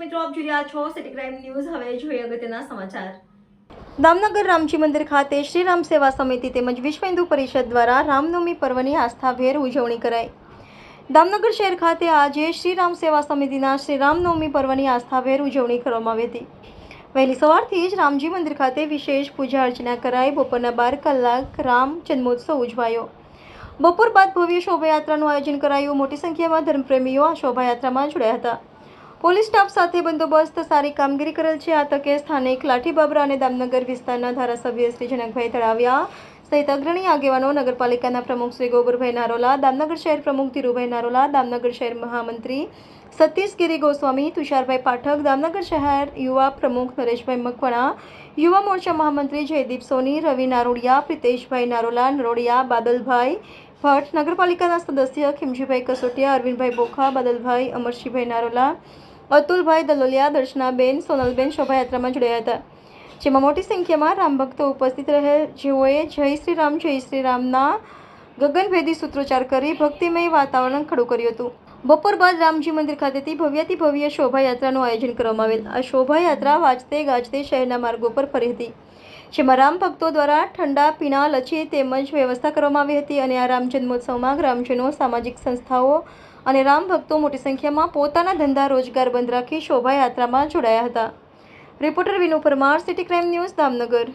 મિત્રો, આપ જોઈ રહ્યા છો સિટી ક્રાઇમ ન્યૂઝ હવે જોઈએ અગત્યના સમાચાર. દામનગર રામજી મંદિર ખાતે શ્રી રામ સેવા સમિતિ તેમજ વિશ્વ હિન્દુ પરિષદ દ્વારા રામનવમી પર્વની આસ્થાભેર ઉજવણી કરાઈ. દામનગર શહેર ખાતે આજે શ્રી રામ સેવા સમિતિના શ્રી રામનવમી પર્વની આસ્થાભેર ઉજવણી કરવામાં આવી હતી. વહેલી સવારથી જ રામજી મંદિર ખાતે વિશેષ પૂજા અર્ચના કરાઈ. બપોરના બાર કલાક રામ જન્મોત્સવ ઉજવાયો. બપોર બાદ ભવ્ય શોભાયાત્રાનું આયોજન કરાયું. મોટી સંખ્યામાં ધર્મપ્રેમીઓ આ શોભાયાત્રામાં જોડાયા હતા. પોલીસ સ્ટાફ સાથે બંદોબસ્ત, સારી કામગીરી કરેલ છે. આ તકે સ્થાનિક લાઠી બાબરા અને દામનગર વિસ્તારના ધારાસભ્ય શ્રી જનકભાઈ તળાવિયા સહિત અગ્રણી આગેવાનો, નગરપાલિકાના પ્રમુખ શ્રી ગોબરભાઈ નારોલા, દામનગર શહેર પ્રમુખ ધીરુભાઈ નારોલા, દામનગર શહેર મહામંત્રી સતીશગીરી ગોસ્વામી, તુષારભાઈ પાઠક, દામનગર શહેર યુવા પ્રમુખ નરેશભાઈ મકવાણા, યુવા મોરચા મહામંત્રી જયદીપ સોની, રવિ નારોડિયા, પ્રિતેશભાઈ નારોલા, નરોડિયા, બાદલભાઈ ભટ્ટ, નગરપાલિકાના સદસ્ય ખીમજીભાઈ કસોટિયા, અરવિંદભાઈ બોખા, બાદલભાઈ અમરસિંહભાઈ નારોલા અતુલભાઈ દલોલિયા, દર્શનાબેન, સોનલબેન શોભાયાત્રામાં જોડાયા હતા. જેમાં મોટી સંખ્યામાં રામ ભક્તો ઉપસ્થિત રહે જેઓએ જય શ્રી રામ, જય શ્રી રામના ગગનભેદી સૂત્રોચ્ચાર કરી ભક્તિમય વાતાવરણ ખડું કર્યું હતું. બપોર બાદ રામજી મંદિર ખાતેથી ભવ્યાતિ ભવ્ય શોભાયાત્રાનું આયોજન કરવામાં આવેલ. આ શોભાયાત્રા વાજતે ગાજતે શહેરના માર્ગો પર ફરી હતી. જેમાં રામ ભક્તો દ્વારા ઠંડા, પીણા લચી તેમજ વ્યવસ્થા કરવામાં આવી હતી અને આ રામ જન્મોત્સવમાં ગ્રામજનો, સામાજિક સંસ્થાઓ અને રામ ભક્તો મોટી સંખ્યામાં પોતાના ધંધા, રોજગાર બંધ રાખી શોભાયાત્રામાં જોડાયા હતા. Reporter Vinu Parmar, city crime news, Damnagar.